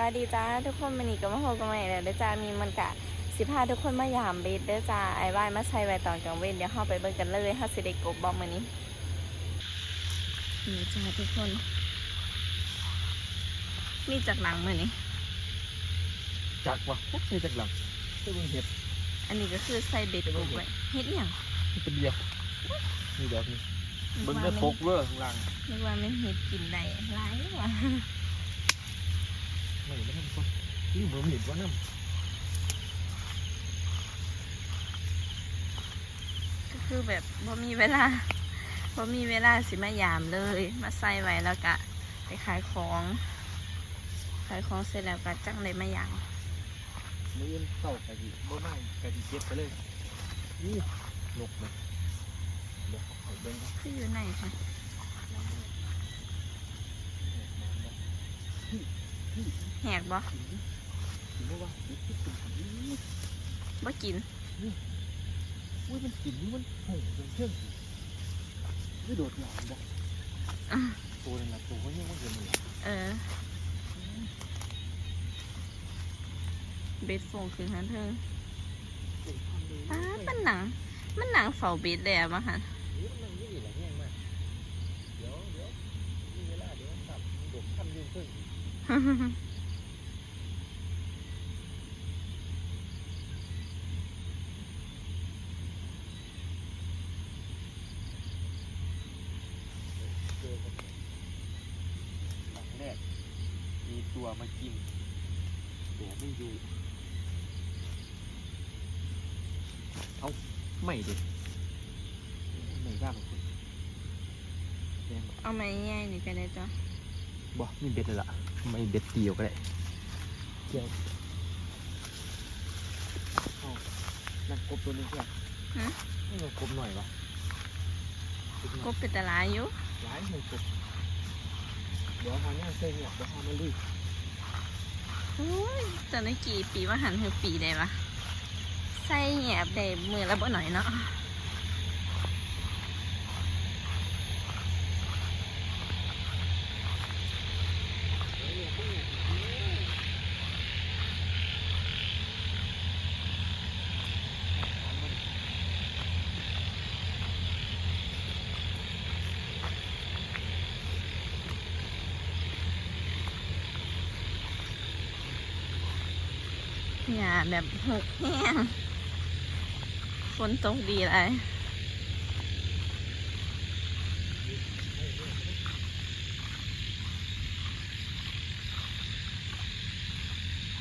วัสดีจ้าทุกคนมันนี่ก็มาโฮกันใหม่แล้วเด้อจ้ามีมันกะสิพาทุกคนมายามเบ็ดเด้อจ้าไอ้บ้านมาใช้ไว้ตอนกลางเว้นเดี๋ยวเข้าไปเบิ่งกันเลยเฮาสิได้กบบอมมื้อนี้นี่จ้าทุกคนมีจากหลังมื้อนี้จักวะพวกใส่จักหลังใส่เบิ่งเห็ดอันนี้ก็คือใส่เบ็ดกบไว้เฮ็ดอิหยังนี่เป็นเดียวนี่ดอกนี่นึกเบิ่งว่าเด้อมันพกเวอร์ข้างล่างนึกว่ามันเฮ็ดกินได้หลายว่ะ ไม่ไม่ทำคนนี่บ่มีดว่าน้ก็คือแบบบ่มีเวลาบ่มีเวลาสิมายามเลย มาใส่ไว้แล้วก็ไปขายของ ขายของเสร็จแล้วก็จังเลยมายามมือเศร้ากะดิบ่น่กะดิเก็บไปเลยนี่นกนะเดี๋ยวเอาเบิ่งก่อนคืออยู่ไหนคะ แหกบ่กินบ่วะกินกินกินกินบ่กินอุ้ยมันกินนี่มันโหงจนเชื่องไม่โดดหลังบ่อะตัวนึงนะตัวเขายังไม่เห็นเลยเออเบ็ดฟงคือฮันเธอป้าดมันหนัง มันหนังเฝ้าเบ็ดเลยอะมาหันนี่มันนี่แหละแห้งมากเดี๋ยวเดี๋ยวมีเวลาเดี๋ยวสับโดดขั้นยืนขึ้นเจอกัน หลังแรกมีตัวมากินตัวไม่อยู่เอาไม่ดิไม่ยากของคุณเอาไม้ใหญ่นี่ก็ได้จ้ะ บ่มีเบ็ดเลยล่ะไม่เบ็ดเดียวก็ได้เกี่ยวเอานั่นกบตัวนี้เพื่อนนี่มันกบหน่อยวะกบเป็นตะลายอยู่หลายหนึ่งกบเดี๋ยวทางนี้เซ็งเนี่ยเดี๋ยวทางมันลุยโอ้ยตอนนี้กี่ปีว่าหันคือปีได้ปะใส่แหบได้มือละบ่หน่อยเนาะ อย่าแบบหกแห้งฝนตกดีเลย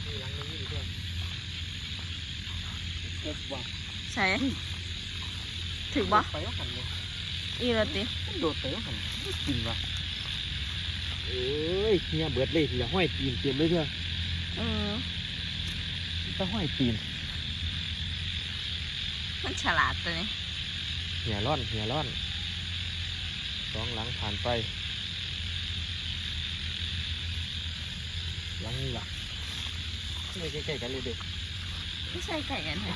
นี่หลังนี้อยู่เพื่อนกบว่ะใช่ถึงบ่ไปแล้วหันเลยอีรติโดดไปแล้วหันไม่กินว่ะเอ้ยเนี่ยเบิดเลยเหลือห้อยตีนเต็มเลยเพื่อนเออ ถ้าห้อยตีนมันฉลาดตัวนี้เหี่ยร่อนเหี่ยร่อนสองหลังผ่านไป หลังนี้ล่ะไม่ใกล้ๆกันเลยเด็กไม่ใช่ไก่กันเหรอ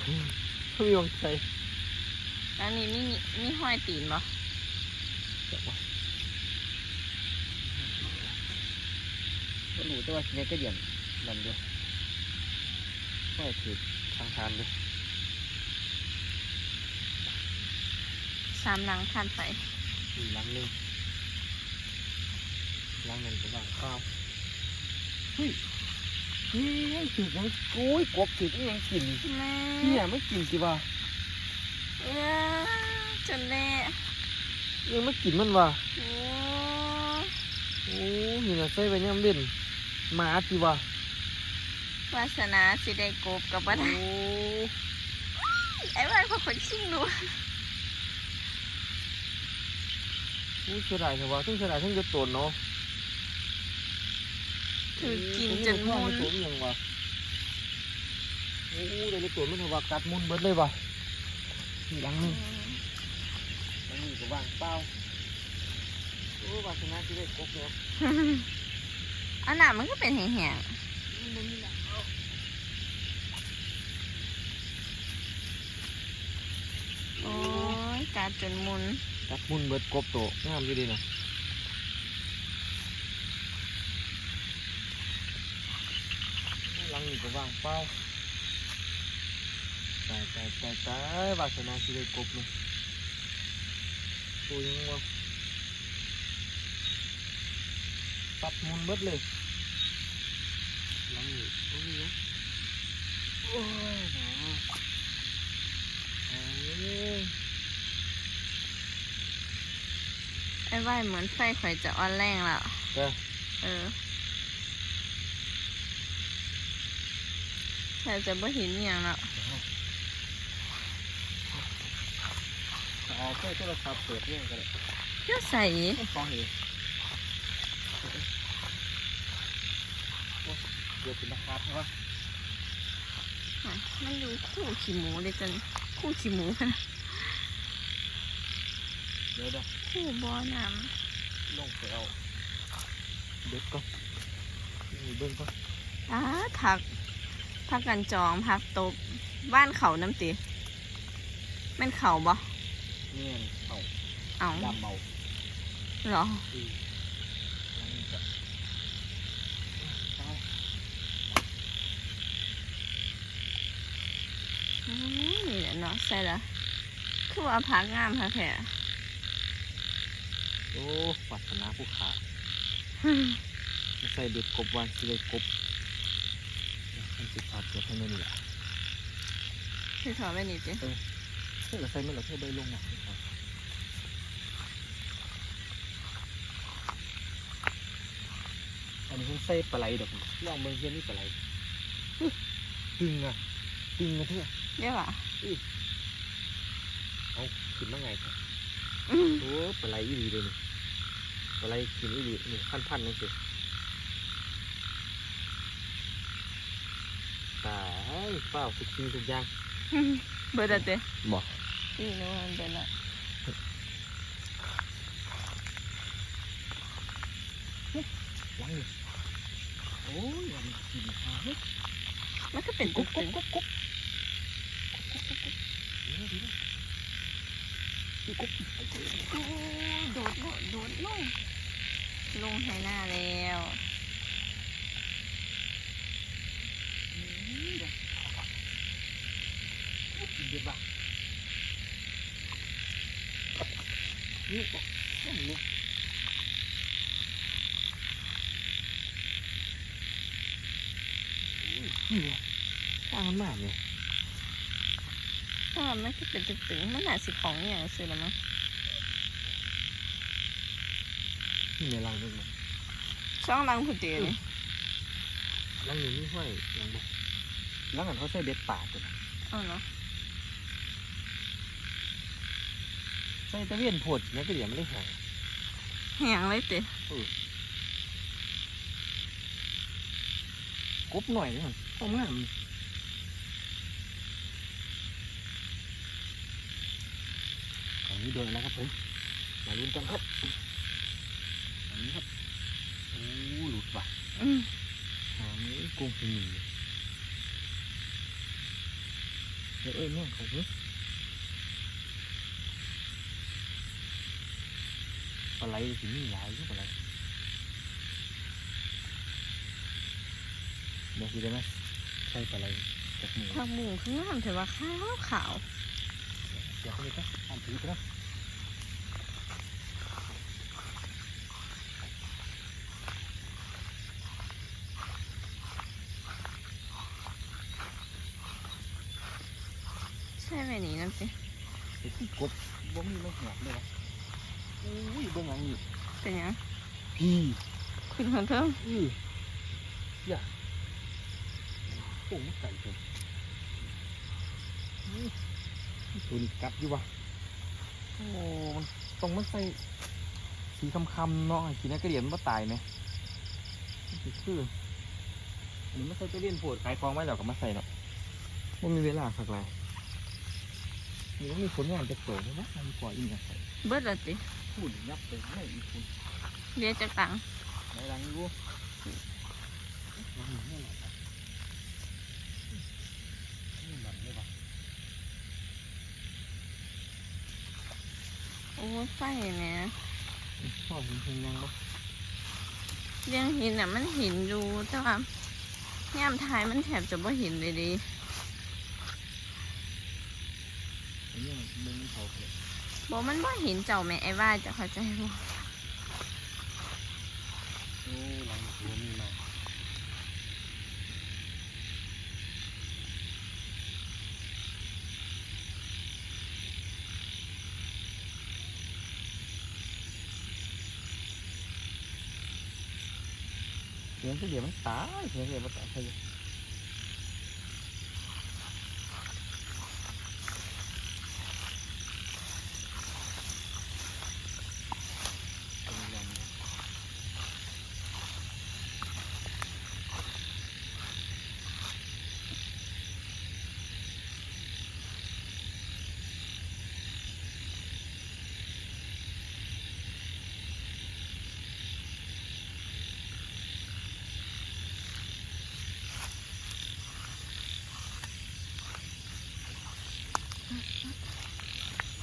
เขามีวงใส่อันนี้มีมีห้อยตีนบ่เดี๋ยววะก็รู้แต่ว่าเนี่ยก็เดียนนั่นด้วย ห้อยถือทางทานด้วยสามหลังผ่านไปอีกหลังหนึ่งหลังนั้นก็ว่างเปล่าเฮ้ยเฮ้ยถือยังโอ้ยกบถือยังกินแม่เฮียไม่กินสิว่าเออจนเละยังไม่กินมันว่ะโอ้โอ้เห็นใส่ไปย่ำเล่นหมาสิว่ะ วาสนาสิได้กบกับบ่โอ้ได้ไอ้บ้านพอคนชิงรู้โหเสียดายแต่ว่าทั้งเสียดายทั้งจะตนเนาะถือกินจนมุนโอ้ยยังวะโอ้ได้เลยตัวมันถือว่ากัดมุนเบิดเลยว่ะอีกหลังหนึงหลังนี้ก็ว่างเปล่าโอ้วาสนาที่ได้กบเนี่ยอันน่ะมันก็เป็นแห้งๆโอ้ย การจนมุนกัดมุนเบิดกบโตงามอยู่ดีนะลังนี้ก็ว่างเปล่าตายตายตายตายวาสนาสิได้กบเลยตัวยังวะตัดมุนเบิดเลยลังนี้โอ้ยเนาะโอ้ยหนาเอ้ย ไอ้ว่ายเหมือนไฟข่อยจะอ่อนแรงแล้วเด้อเออแต่จะบ่เห็นอหย่างแล้วเอาแค่โทรศัพท์เปิดเนี่ยก็ได้เที่ยวใส่ต้องฟังเองเดี๋ยวเป็นนะครับใช่ปะมันอยู่คู่ขี้หมูเลยจันคู่ขี้หมูพะนะ เดี๋ยวเดี๋ยวคู่บ่อน้ลงไปเอาเด็กก่อนนี่เบิ้งก่อนำอ้าผักผักกันจองผักตบบ้านเขาน้ำตีแม่นเขาบ่เนี่ยเอาเอาดำเอาเหรอ อือแล้วนี่ก็เอาอืมนี่แหละเนาะใส่ละคือว่าผักงามค่ะแท้ โอ้วัฒนาผู้ขาไม่ใส่เด็ดกบวันสิได้กบมันสิขาดเกิดให้มันนี่แหละคือถอดไปนี่จิเฮ้ยเราใส่มันเราแค่ใบลงหนักครับอันนี้ผมใส่ปลาไหลดอกลองเบิ่งเพื่อนนี่ปลาไหลอุ๊ยตึงอะตึงอะเถอะเดี๋ยวอะเอาขึ้นมาไงครับอืมโอ้ปลาไหลอีหลีเลยนี่ ปลาไหลกินอีหลีนี่พันพันๆนั่นสิตายเปล่าทุกสิ่งทุกอย่างเบิดแล้วเต้บอกพี่รู้ว่ามันเป็นละล้างนี่โอ้ยมันกินข้าวเฮ้ยมันก็เป็นกุ๊ตึบกกุ๊ตึบงกุ๊บกุ๊บกุ๊บกุ๊บกุ๊บดีนะดีนะกุ๊บ โอ้ยโดดลงโดดลง ลงให้หน้าแล้วกินเด็ดบ้านี่นี่นี่นี่ตั้งมันมากเลยถ้ามันก็เป็นตึกตึงมันน่าสิของอย่างซื้อละมั้ง นี่ ในรังนี่มั้งช่องรังผุดเดียวนี่รังนี้ไม่ห้อยรังบ่รังนั้นเขาใส่เบ็ดป่าตัวนะเอาเนาะใส่ตะเวียนโพดเนี่ยก็เดี๋ยวไม่ได้หายแหงเลยเต้กบหน่อยนี่มันต้มงามอันนี้โดนแล้วครับผมมาลุ้นกันครับอั นนี้ครับโอ้หลุดว่ะอืมหาไม่กุ้งเป็นหมีเอ้ยเอ้ยเนี่ยของนี้ปลาไหลสิมีหลายอยู่ปลาไหลเดี๋ยวสิได้ไหมใช่ปลาไหลจากหมูผักบุ้งคืองามแต่ว่าขาวขาว เดี๋ยวเขาเลยก็ทำถือไปนะ ใช่ไหมนี่นั่นสิไอ้ที่กดบ่มีไม่หักเลยวะอุ้ยเบิ่งอันนี้เป็นหยังพี่ขึ้นคนเพิ่มอืออย่าโอ้มันไก่ตัวอื้อตัวนี้กัดอยู่วะโอ้มันต้องมันใส่สีคำๆเนาะกินนักกระเดียนมันบ่ตายไหมมันสิคืออันนี้มันใส่ไปเล่นโผดขายของไว้แล้วก็มาใส่เนาะไม่มีเวลาสักไร นี่ก็มีผลงานจะโตนะวะมันกว่าอีกนะเบิดและติพูดยับไปไม่อีกคนเรียกจากตังในรังนี้กูรังนี้ไม่หลับนี่มันไม่ปะโอ้ยไฟแหม่ชอบหินหินยังปะเรื่องหินอะมันหินอยู่แต่ว่าย่ามท้ายมันแถบจะบ่เห็นเลยดิ อันนี้มันมันเขาเลย บอกมันบ่เห็นเจ้าแม่ไอ้ว่าจะเข้าใจบ่โอ้หลังหัวมีมาเสียงเสียงมันตายเสียงเสียงมันตายใช่ไหม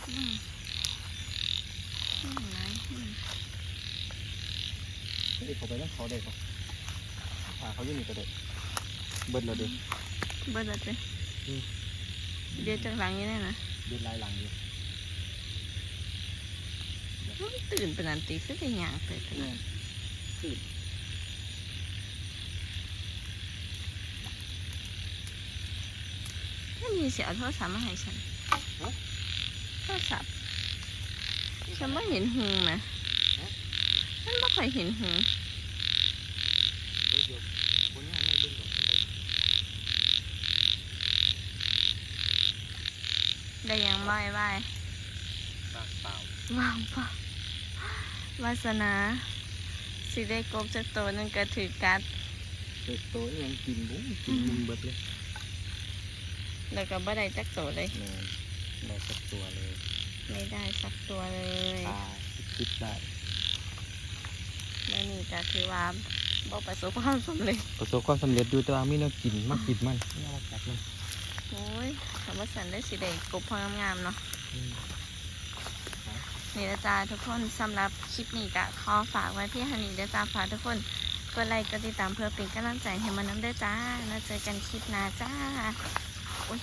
อืมอืมไหนอืม เด็กเขาไปแล้วเขาเด็กเขาพาเขาอยู่นี่ก็ได้เบิดแล้วเด็กเบิดแล้วจ้ะอืมเดี๋ยวจากหลังนี้แน่นะเบิดลายหลังอยู่มันตื่นเป็นอันตีคือได้หยางไปขนาดตื่นถ้ามีเสียเอาโทรศัพท์มาให้ฉันโทรศัพท์ฉันไม่เห็นหูไหมฉันไม่เคยเห็นหูเดี๋ยว เดี๋ยวบนนี้ให้เบิ่งก่อนได้ยังไหว้ไหว้ปากเปล่าวางปาวาสนา สิได้กบจากตัวหนึงก็ถือกัดเด็กโตยังกินบุ้งกินมึงเบิดเลยแล้วก็บ่ได้จักตัวเลยแม่แม่สักตัวเลยไม่ได้สักตัวเลยตายคิดได้ แล้วนี่ก็ถือว่า บ่ประสบความสำเร็จประสบความสำเร็จอยู่แต่ว่ามีแนวกินมากกินมันไม่เอาจักมันโอ้ยคำว่าสันได้สิได้กบพองามๆเนาะอืมนี่นะจ๊ะทุกคนสำหรับคลิปนี้ก็ขอฝากไว้เพี่ฮันนี่เด้อจ้าฝากทุกคนกดไลค์กดติดตามเพื่อเป็นกำลังใจให้มันน้ำเด้อจ้าแล้วเจอกันคลิปหน้าจ้าโอ้ย